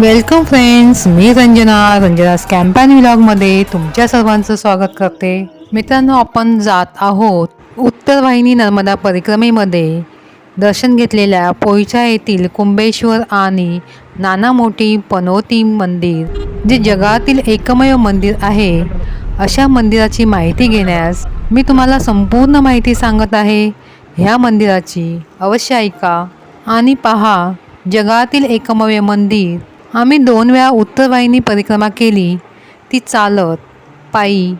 Welcome friends मी रंजना. रंजना कॅम्पॅन व्लॉगमध्ये तुमच्या सर्वांचं स्वागत करते. मित्रांनो आपण जात आहोत उत्तर वाहिनी नर्मदा परिक्रमेमध्ये. दर्शन घेतलेल्या पोईचा येथील कुंभेश्वर आणि नाना मोठी पनोती मंदिर जे जगातील एकमेव मंदिर आहे अशा मंदिराची माहिती घेण्यास मी तुम्हाला संपूर्ण माहिती सांगत आहे. ह्या मंदिराची अवश्य ऐका आणि पहा जगातील एकमेव मंदिर आम्ही दोन वेळा उत्तरवाहिनी परिक्रमा केली ती चालत पायी.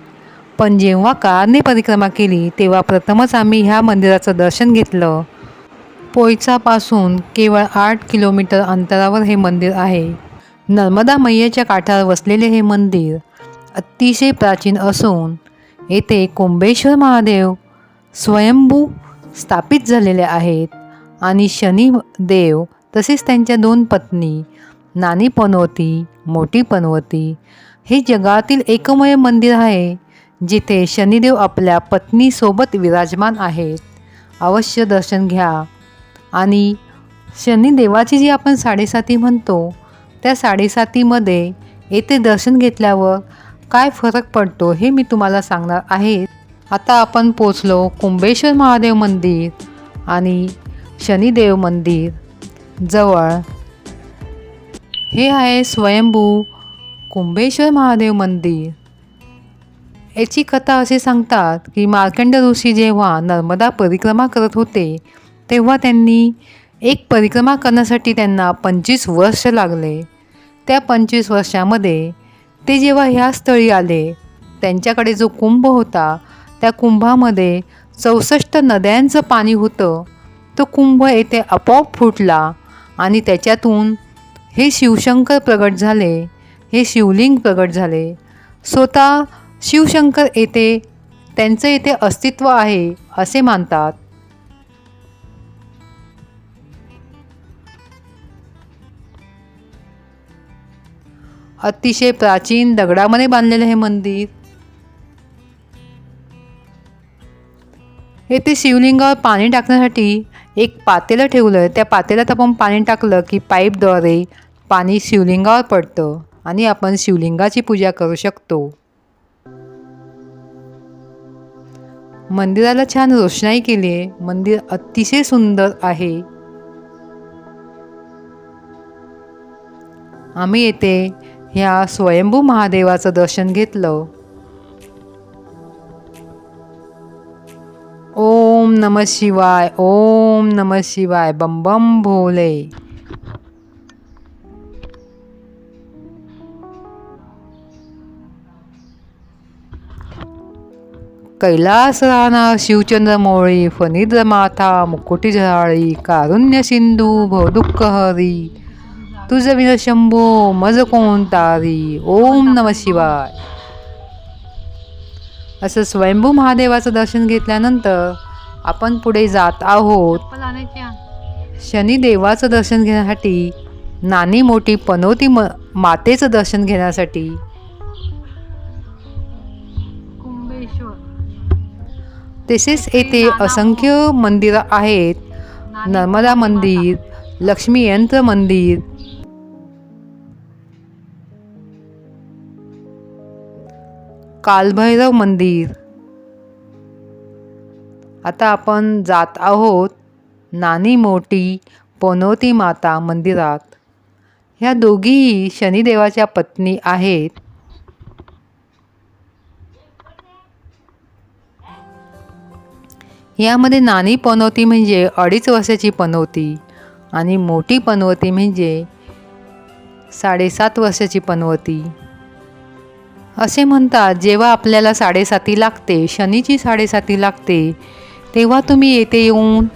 पण जेव्हा कारने परिक्रमा केली तेव्हा प्रथमच आम्ही ह्या मंदिराचं दर्शन घेतलं. पोयचापासून केवळ आठ किलोमीटर अंतरावर हे मंदिर आहे. नर्मदा मैयाच्या काठावर वसलेले हे मंदिर अतिशय प्राचीन असून येथे कुंभेश्वर महादेव स्वयंभू स्थापित झालेले आहेत आणि शनिदेव तसेच त्यांच्या दोन पत्नी नानी पनवती मोठी पनवती हे जगातील एकमेव मंदिर आहे जिथे शनिदेव आपल्या पत्नीसोबत विराजमान आहेत. अवश्य दर्शन घ्या. आणि शनिदेवाची जी आपण साडेसाती म्हणतो त्या साडेसातीमध्ये येथे दर्शन घेतल्यावर काय फरक पडतो हे मी तुम्हाला सांगणार आहे. आता आपण पोचलो कुंभेश्वर महादेव मंदिर आणि शनिदेव मंदिर. जवळ हे आहे स्वयंभू कुंभेश्वर महादेव मंदिर. याची कथा असे सांगतात की मार्कंड ऋषी जेव्हा नर्मदा परिक्रमा करत होते तेव्हा त्यांनी एक परिक्रमा करण्यासाठी त्यांना पंचवीस वर्ष लागले. त्या पंचवीस वर्षामध्ये ते जेव्हा ह्या स्थळी आले त्यांच्याकडे जो कुंभ होता त्या कुंभामध्ये चौसष्ट नद्यांचं पाणी होतं. तो कुंभ येथे आपोआप फुटला आणि त्याच्यातून हे शिवशंकर प्रगट झाले हे शिवलिंग प्रगट झाले. स्वतः शिवशंकर येथे त्यांचं येथे अस्तित्व आहे असे मानतात. अतिशय प्राचीन दगडामध्ये बांधलेलं हे मंदिर. येथे शिवलिंगावर पाणी टाकण्यासाठी एक पातेलं ठेवलं त्या पातेल्यात आपण पाणी टाकलं की पाईपद्वारे पाणी शिवलिंगावर पडतं आणि आपण शिवलिंगाची पूजा करू शकतो. मंदिराला छान रोषणाई केली आहे मंदिर अतिशय सुंदर आहे. आम्ही येथे ह्या स्वयंभू महादेवाचं दर्शन घेतलं. ओम नम शिवाय ओम नम शिवाय बम बम भोले। कैलास राहणार शिवचंद्र मोळी फनिद्र माथा मुकुटी झळाळी कारुण्य सिंधू भवदुःख हरी। तुझ विन शंभो मज कोणतारी ओम नम शिवाय। असं स्वयंभू महादेवाचं दर्शन घेतल्यानंतर आपण पुढे जात आहोत. शनिदेवाचं दर्शन घेण्यासाठी नानी मोठी पनोती म मातेचं दर्शन घेण्यासाठी. तसेच येथे असंख्य मंदिरं आहेत. नर्मदा मंदिर लक्ष्मी यंत्र मंदिर कालभैरव मंदिर. आता आपण जात आहोत नानी मोठी पनोती माता मंदिरात. ह्या दोघीही शनिदेवाच्या पत्नी आहेत. यामध्ये नानी पनवती म्हणजे अडीच वर्षाची पनवती आणि मोठी पनवती म्हणजे साडेसात वर्षाची पनवती असे म्हणतात जेव्हा आपल्याला साडेसाती लागते शनीची साडेसाती लागते तेव्हा तुम्ही येथे येऊन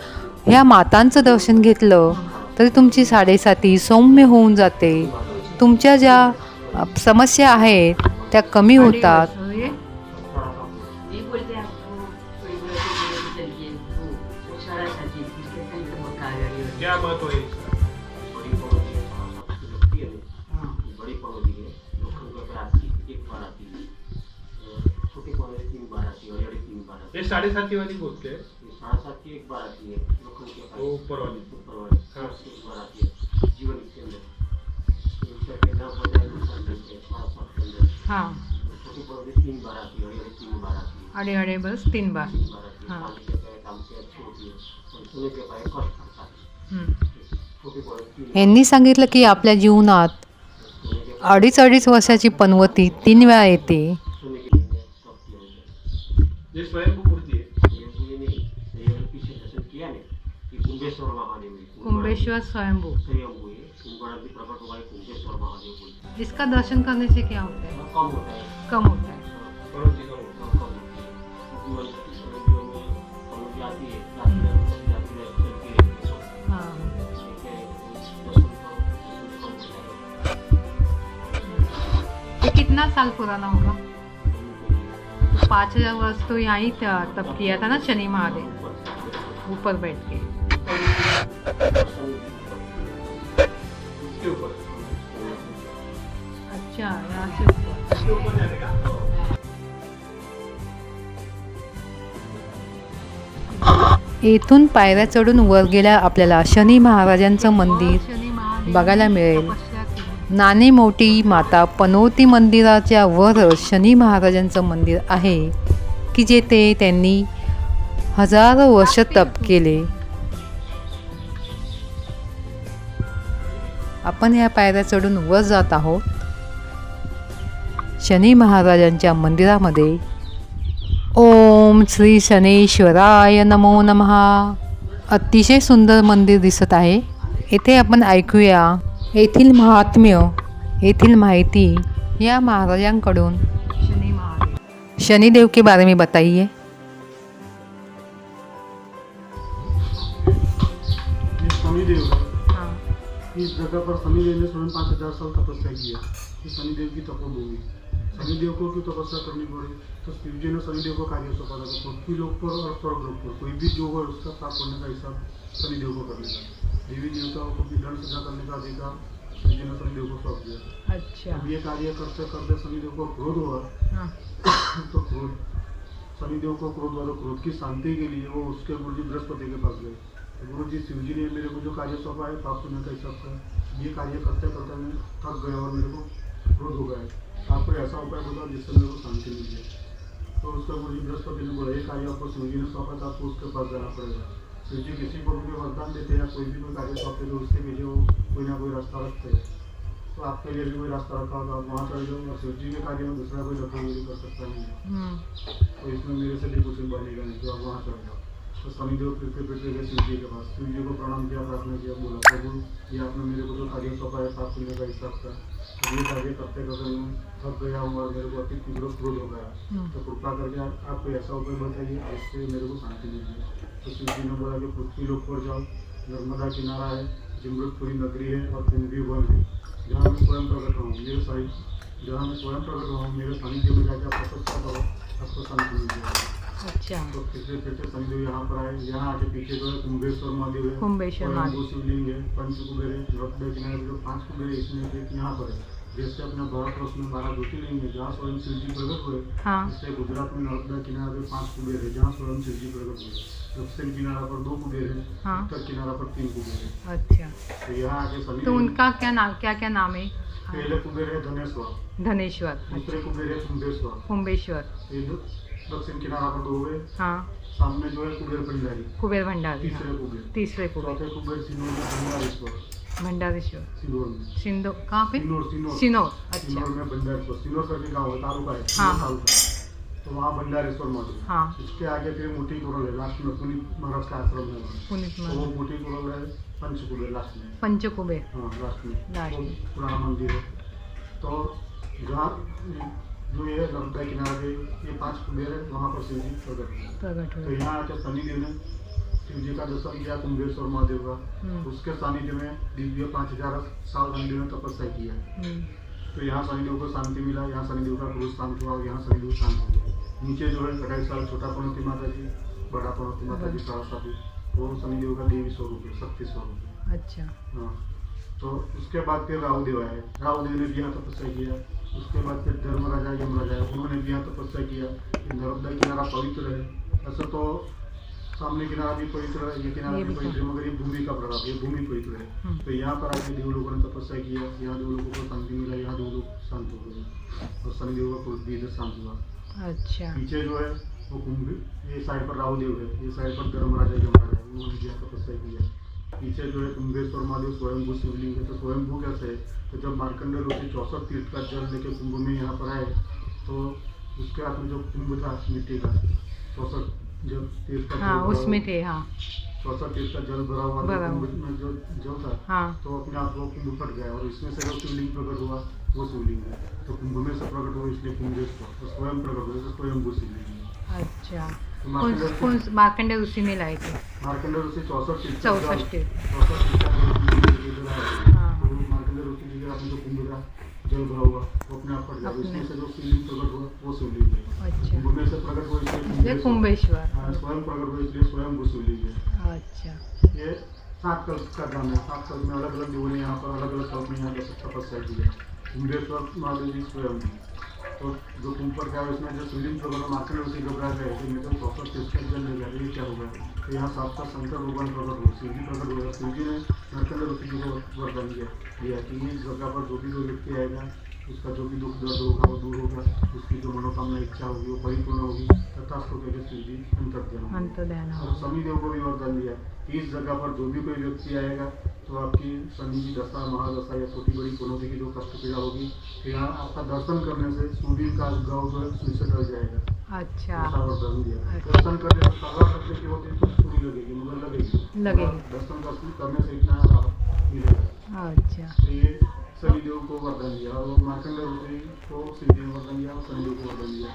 ह्या मातांचं दर्शन घेतलं तरी तुमची साडेसाती सौम्य होऊन जाते. तुमच्या ज्या समस्या आहेत त्या कमी होतात. अड़ी तीन बार आती अडे अडे बस तीन बार. तीन बार आती हाँ. है हं. यांनी सांगितलं की आपल्या जीवनात अडीच अडीच वर्षाची पनवती तीन वेळा येते. बोलते हैं। इसका दर्शन करने से क्या होता है? वो कम होता है। कम होता है। पर्वती जाऊन कम कम होती है। जीवन जीवन में समझ आती है रात्रि में जाती है चलती रहती है सब हां। ठीक है दर्शन करो कम हो जाएगा ये कितना साल पुराना होगा? पाँच हजार वर्ष तो यहाँ ही था तब किया था ना शनि महादेव। ऊपर बैठ के। येथून पायऱ्या चढून वर गेल्या आपल्याला शनी महाराजांचं मंदिर बघायला मिळेल. नाणे मोठी माता पनोती मंदिराच्या वर शनी महाराजांचं मंदिर आहे की जेथे त्यांनी हजारो वर्ष तप केले. आपण ह्या पायऱ्या चढून वर जात आहोत. शनी महाराजांच्या मंदिरामध्ये. ओम श्री शनेश्वराय नमो नमः अतिशय सुंदर मंदिर दिसत आहे. येथे आपण ऐकूया येथील महात्म्य येथील माहिती या महाराजांकडून. शनी शनिदेव के बारे में बताइए शनिदेव. इस जगह पर शनिदेव ने स्वयं पाँच हजार साल तपस्या की है ये शनिदेव की तपोभूमि. शनिदेव को क्यों तपस्या करनी पड़ी तो शिव जी ने शनिदेव को कार्य सौंपा था पृथ्वी लोक पर और स्वर्ग लोक पर कोई भी जो है उसका प्राप्त करने का हिसाब शनिदेव को करने का देवी देवताओं को भी दंड सजा करने का अधिकार शिव जी ने शनिदेव को सौंप दिया अच्छा। अब ये कार्य करते करते शनिदेव को क्रोध हुआ हाँ। तो क्रोध शनिदेव को क्रोध हुआ क्रोध की शांति के लिए वो उसके गुरु जी बृहस्पति के पास गए गुरु जी शिव जी ने मेरे को जो कार्य सौंपा है पाप होने का हिसाब का ये कार्य करते करते मैं थक गया और मेरे को क्रोध हो गया है आपको ऐसा उपाय बताओ जिससे मेरे को शांति मिल जाए। तो उसका गुरु जी बृहस्पति ने बोला ये कार्य आपको शिव जी ने सौंपा था आपको उसके पास जाना पड़ेगा। शिव जी किसी को भी वरदान देते हैं या कोई भी कोई कार्य सौंपते तो उसके पीछे वो कोई ना कोई रास्ता रखते हैं। तो आपके लिए भी कोई रास्ता रखा होगा वहाँ चले जाओ और शिव जी के कार्य में दूसरा कोई रखा दखलगिरी कर सकता नहीं है। हम्म, तो इसमें मेरे से भी कुछ बनेगा नहीं तो आप वहाँ चले जाओ। तो शनिदेव फिरते फिरते गए शिव जी के पास। शिव जी को प्रणाम किया प्रार्थना किया बोला प्रभु ये आपने मेरे को जो कार्य सौंपा है प्राप्त करने का हिसाब का अब ये कार्य करते करते मैं थक गया हूँ और मेरे को अति तीव्र क्रोध हो गया। हम्म। तो कृपा करके आप आप कोई ऐसा उपाय बताइए जिससे मेरे को शांति मिल जाए। तो शिव जी ने बोला कि पृथ्वी लोक पर जाओ। नर्मदा किनारा है जिमृतपुरी नगरी है और कुंभी वन है। जहाँ मैं स्वयं प्रकट हूँ मेरे साहिब। जहाँ मैं स्वयं प्रकट हुआ हूँ मेरे सानिध्य में जाकर आप करो आपको शांति मिल जाएगी। अच्छा। तो शनिदेव यहाँ पर आए यहाँ आके पीछे जो है कुंभेश्वर महादेव है कुंभेश्वर स्वयंभू शिवलिंग है पंच कुबेर है नर्मदा किनारे जो पाँच कुबेर है इसमें एक यहाँ पर है जैसे अपने भारतवर्ष में बारह ज्योतिर्लिंग है जहाँ स्वयं शिव जी प्रकट हुए हाँ। जैसे गुजरात में नर्मदा किनारे पे पाँच कुबेर है जहाँ स्वयं शिव जी प्रकट हुए। दक्षिण किनारा पर दो कुबेर है हाँ। उत्तर किनारा पर तीन कुबेर है। अच्छा। तो यहाँ आके तो उनका क्या नाम क्या क्या नाम है? पहले कुबेर है धनेश्वर। धनेश्वर दूसरे कुबेर है कुंभेश्वर। कुंभेश्वर। दक्षिण किनारा पर दो हुए। हाँ। सामने जो है कुबेर भंडारी। कुबेर भंडारी तीसरे हाँ, कुबेर। तीसरे कुबेर। चौथे कुबेर सिनोर में भंडारेश्वर। भंडारेश्वर। सिनोर में। सिंधो कहाँ पे? सिनोर सिनोर सिनोर अच्छा। में भंडारेश्वर। सिनोर करके गाँव है तालुका है। हाँ। तालुका तो वहाँ भंडारेश्वर मौजूद हाँ। इसके आगे फिर मोटी कुरल है लास्ट में पुनीत महाराज का आश्रम है। पुनीत तो वो मोटी कुरल है पंचकुबेर लास्ट में। पंचकुबेर। हाँ लास्ट में। पुराना मंदिर है। तो जहाँ ये नर्मदा किनारे ये पाँच कुबेर है वहाँ पर शिव जी प्रकट तो यहाँ आके शनिदेव ने शिव जी का दर्शन किया कुंभेश्वर महादेव का। हम्म, उसके सानिध्य में दिव्य पाँच हज़ार साल शनिदेव ने तपस्या किया हम्म, तो यहाँ शनिदेव को शांति मिला यहाँ शनिदेव का क्रोध शांत हुआ और यहाँ शनिदेव शांत हो गया। नीचे जो है अढ़ाई साल छोटा पनौती माता जी बड़ा पनौती माता जी सरस्वती वो शनिदेव का देवी स्वरूप है शक्ति स्वरूप है। अच्छा। हाँ। तो उसके बाद फिर राहुदेव आए। राहुदेव ने भी यहाँ तपस्या किया उसके बाद फिर धर्मराजा यमराजा आए। उन्होंने भी यहाँ तपस्या किया कि नर्मदा किनारा पवित्र है। ऐसा तो सामने किनारा भी पवित्र है ये किनारा भी पवित्र है मगर ये भूमि का प्रभाव ये भूमि पवित्र है। हम्म। तो यहाँ पर आके देव लोगों ने तपस्या किया यहाँ देव लोगों को शांति मिला यहाँ देव लोग शांत हो गए और शनिदेव का क्रोध भी इधर शांत हुआ। अच्छा। पीछे जो है वो कुंभ ये साइड पर राहुदेव है ये साइड पर धर्मराजा यमराज है उन्होंने भी यहाँ तपस्या किया पीछे जो है कुंभेश्वर महादेव स्वयंभू शिवलिंग है तो स्वयंभू कैसे है? तो जब मार्कंडे ऋषि चौसठ तीर्थ का जल लेके कुंभ में यहाँ पर आए तो उसके हाथ में जो कुंभ था मिट्टी का चौसठ जब तीर्थ का हाँ उसमें थे हाँ। चौसठ तीर्थ का जल भरा हुआ था कुंभ में जो जल था हाँ। तो अपने आप वो कुंभ फट गया और इसमें से जो शिवलिंग प्रकट हुआ वो शिवलिंग है। तो कुंभ में से प्रकट हुआ इसलिए कुंभेश्वर तो स्वयं प्रकट हुआ स्वयंभू शिवलिंग अच्छा। कौन मार्कंडे ऋषि ने लाए थे मार्कंडे ऋषि चौसठ चौसठ जल। हाँ। जी जो भरा हुआ वो अपने आप फट इसमें से जो शिवलिंग प्रकट हुआ वो शिवलिंग है अच्छा कुंभ में से प्रकट हुआ इसलिए ये कुंभेश्वर। कुंभेश्वर हाँ, स्वयं प्रकट हुआ इसलिए स्वयं वो शिवलिंग है अच्छा ये सात कल्प का नाम है सात कल्प में अलग अलग ने यहाँ पर अलग अलग कल्प में यहाँ पर तपस्या की है कुंभेश्वर महादेव जी स्वयं हैं। तो जो कुंभ पर क्या जो शिवलिंग प्रकट मार्केट उसी घबरा गए कि मैं तो प्रॉपर तीस का जल ले गया ये क्या होगा तो यहाँ सात साफ शंकर भगवान प्रकट हो शिव जी प्रकट हुए शिव जी ने नरकंड ऋषि जी को वरदान दिया दिया कि इस जगह पर जो भी कोई व्यक्ति आएगा उसका जो भी दुख दर्द होगा वो दूर होगा। उसकी जो मनोकामना इच्छा होगी वो परिपूर्ण होगी। तथा उसको कहते शिव जी अंतर ध्यान अंत ध्यान और शनिदेव को भी वरदान दिया। कि इस जगह पर जो भी कोई व्यक्ति आएगा तो आपकी शनि की दशा महादशा या छोटी बड़ी पुनौती की जो कष्ट पीड़ा होगी यहाँ आपका दर्शन करने से सूर्य का गाँव जो है से डर जाएगा। अच्छा। अच्छा। दर्शन करने की होती तो सूर्य लगेगी मगर लगेगी। लगेगी। दर्शन दर्शन करने से इतना मिलेगा। अच्छा। तो ये शनिदेव को वरदान दिया और मार्कंड ऋषि को शिवजी वरदान दिया और शनिदेव को वरदान दिया।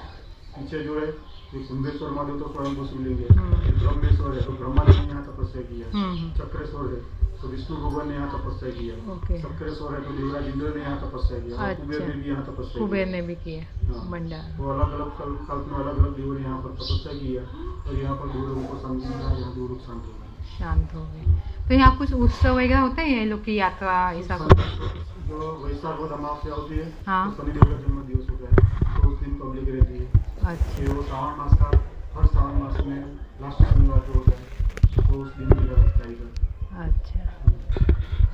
पीछे जो है ये कुंभेश्वर महादेव तो स्वयं को है हम्म। ब्रह्मेश्वर है तो ब्रह्मा जी ने यहाँ तपस्या किया हम्म हम्म, चक्रेश्वर है। तो विष्णु भगवान ने यहाँ तपस्या किया। ओके। चक्रेश्वर है तो देवराज इंद्र ने यहाँ तपस्या किया। अच्छा। कुबेर ने भी यहाँ तपस्या कुबेर किया ने भी किए हाँ। भंडार। तो अलग अलग कल्प में अलग अलग देवों ने यहाँ पर तपस्या किया और यहाँ पर दूर को शांति मिला यहाँ दूर शांत हो गए। शांत हो गए। तो यहाँ कुछ उत्सव वगैरह होते हैं ये लोग की यात्रा ऐसा जो वैशाख और अमावस्या होती है हाँ। तो शनिदेव का जन्म दिवस होता है। तो उस दिन पब्लिक रहती है। अच्छा। वो श्रावण मास का हर श्रावण मास में लास्ट शनिवार को होता है। तो उस दिन है अच्छा।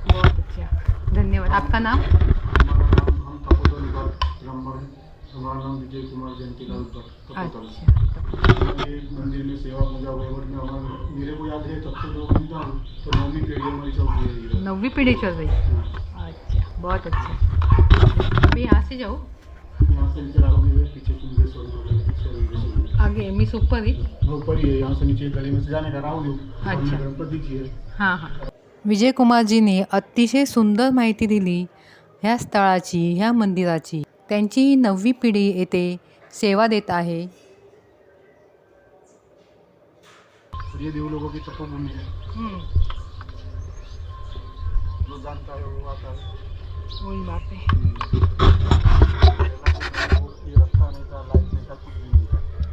बहुत अच्छा। धन्यवाद। आपका नाम? हमारा नाम हम तपोदल विभाग ब्राह्मण है हमारा नाम विजय कुमार जयंती लाल भट्ट तपोदल अच्छा। ये मंदिर में सेवा पूजा वहीवट में हमारा मेरे को याद है तब से जो घूमता हूँ तो नौवीं पीढ़ी हमारी चल रही है। इधर। नौवीं पीढ़ी चल रही हाँ। अच्छा बहुत अच्छा। अभी यहाँ से जाओ। यहाँ से नीचे लागू हुए पीछे कुंभेश्वर कुंभेश्वर आगे मिस ऊपर ही ऊपर ही है यहाँ से नीचे गली में से जाने का राहुल अच्छा। गणपति जी है हां हां. विजयकुमारजीने अतिशय सुंदर माहिती दिली. ह्या स्थळाची ह्या मंदिराची. त्यांची ही नववी पिढी येथे सेवा देत आहे. और ये देव लोगों की तपोभूमि है जो जानता है वो आता है वही बात है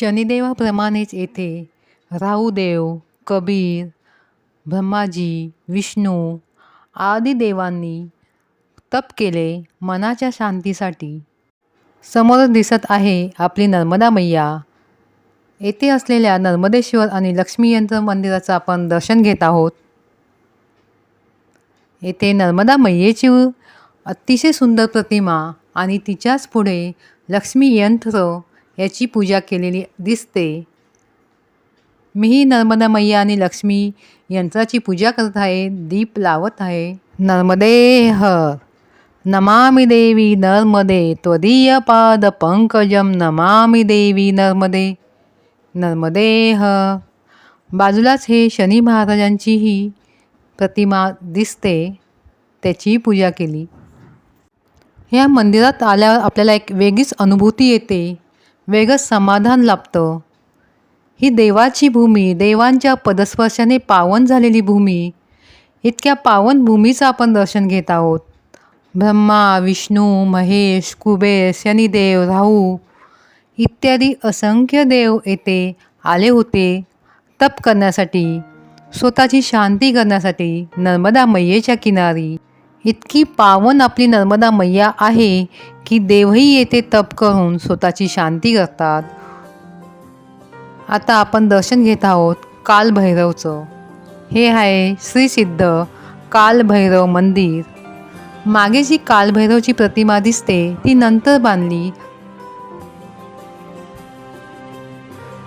शनिदेवाप्रमाणेच येथे राहुदेव कबीर ब्रह्माजी विष्णू आदी देवांनी तप केले मनाच्या शांतीसाठी. समोर दिसत आहे आपली नर्मदा मैया. येथे असलेल्या नर्मदेश्वर आणि लक्ष्मीयंत्र मंदिराचं आपण दर्शन घेत आहोत. येथे नर्मदा मैयेची अतिशय सुंदर प्रतिमा आणि तिच्याच पुढे लक्ष्मी यंत्र याची पूजा केलेली दिसते. मीही नर्मदा मैया आणि लक्ष्मी यंत्राची पूजा करत आहे दीप लावत आहे. नर्मदे हर नमामि देवी नर्मदे त्वदीय पाद पंकजम नमामि देवी नर्मदे. नर्मदे ह. बाजूलाच हे शनी महाराजांचीही प्रतिमा दिसते त्याची पूजा केली. ह्या मंदिरात आल्यावर आपल्याला एक वेगळीच अनुभूती येते. वेगच समाधान लाभतं. ही देवाची भूमी देवांच्या पदस्पर्शाने पावन झालेली भूमी इतक्या पावन भूमीचं आपण दर्शन घेत आहोत. ब्रह्मा विष्णू महेश कुबेर शनिदेव राहू इत्यादी असंख्य देव येथे आले होते तप करण्यासाठी स्वतःची शांती करण्यासाठी नर्मदा मैयेच्या किनारी. इतकी पावन आपली नर्मदा मैया आहे की देवही येथे तप करून स्वतःची शांती करतात. आता आपण दर्शन घेत आहोत कालभैरवचं. हे आहे श्रीसिद्ध कालभैरव मंदिर. मागे जी कालभैरवची प्रतिमा दिसते ती नंतर बांधली.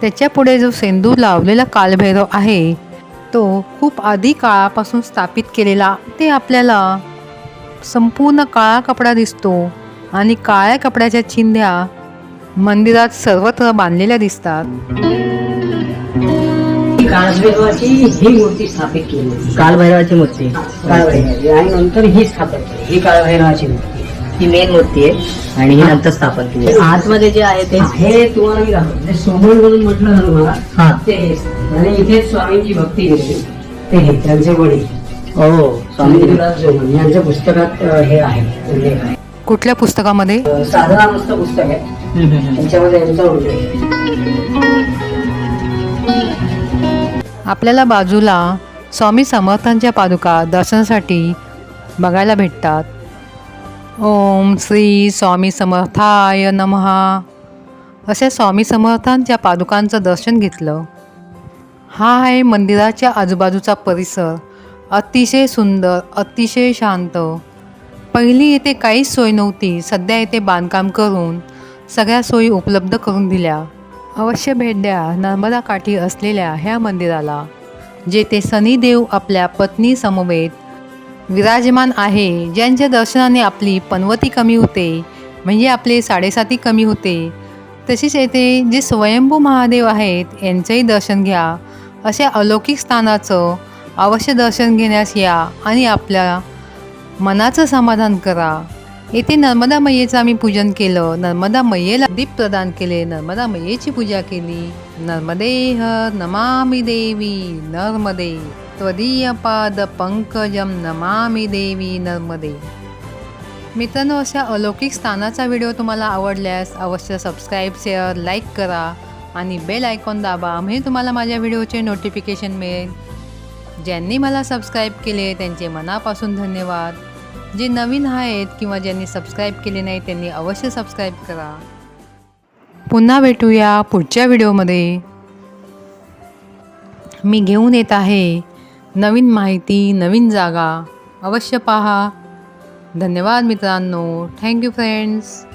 त्याच्या पुढे जो सेंदूर लावलेला कालभैरव आहे तो खूप आधी काळापासून स्थापित केलेला ते आपल्याला संपूर्ण काळा कपडा दिसतो आणि काळ्या कपड्याच्या चिंध्या मंदिरात सर्वत्र बांधलेल्या दिसतात. ही काळभैरवाची ही मूर्ती स्थापित केली होती. कालभैरवाची मूर्ती? काळभैरवाची. आणि नंतर ही स्थापन केली. ही काळभैरवाची मूर्ती. ही मेन मूर्ती आहे आणि ही नंतर स्थापन केली. आतमध्ये जे आहे ते? हे. तुम्हाला मी दाखवतो. सोमण म्हणून म्हटलं ना तुम्हाला हा. ते. आणि इथे स्वामींची भक्ती केली ते हे त्यांचे वडील. हो यांच्या पुस्तकात हे आहे उल्लेख आहे. कुठल्या पुस्तकामध्ये? साधना मस्त पुस्तक आहे. त्यांच्यामध्ये यांचा उल्लेख आहे. आपल्याला बाजूला स्वामी समर्थांच्या पादुका दर्शनासाठी बघायला भेटतात. ओम श्री स्वामी समर्थाय नमहा अशा स्वामी समर्थांच्या पादुकांचं दर्शन घेतलं. हा आहे मंदिराच्या आजूबाजूचा परिसर. अतिशय सुंदर अतिशय शांत. पहिली येथे काहीच सोय नव्हती सध्या येथे बांधकाम करून सगळ्या सोयी उपलब्ध करून दिल्या. अवश्य भेट द्या नर्मदा काठी असलेल्या ह्या मंदिराला जेथे सनीदेव आपल्या पत्नी समवेत विराजमान आहे ज्यांच्या दर्शनाने आपली पनवती कमी होते म्हणजे आपले साडेसाती कमी होते. तसेच येथे जे स्वयंभू महादेव आहेत यांचंही दर्शन घ्या. अशा अलौकिक स्थानाचं अवश्य दर्शन घेण्यास या आणि आपल्या मनाचं समाधान करा. येथे नर्मदा मैयेचं आम्ही पूजन केलं. नर्मदा मैयेला दीप प्रदान केले. नर्मदा मैयेची पूजा केली. नर्मदे नमामि देवी नर्मदे. त्वदीय पाद पंकजम नमामि देवी नर्मदे. मित्रांनो अशा अलौकिक स्थानाचा व्हिडिओ तुम्हाला आवडल्यास अवश्य सबस्क्राईब शेअर लाईक करा आणि बेल आयकॉन दाबा. म्हणजे तुम्हाला माझ्या व्हिडिओचे नोटिफिकेशन मिळेल. ज्यांनी मला सबस्क्राईब केले त्यांचे मनापासून धन्यवाद. जे नवीन आहेत किंवा ज्यांनी सबस्क्राईब केले नाही त्यांनी अवश्य सबस्क्राईब करा. पुन्हा भेटूया पुढच्या व्हिडिओमध्ये. मी घेऊन येत आहे नवीन माहिती नवीन जागा. अवश्य पहा. धन्यवाद मित्रांनो. Thank you friends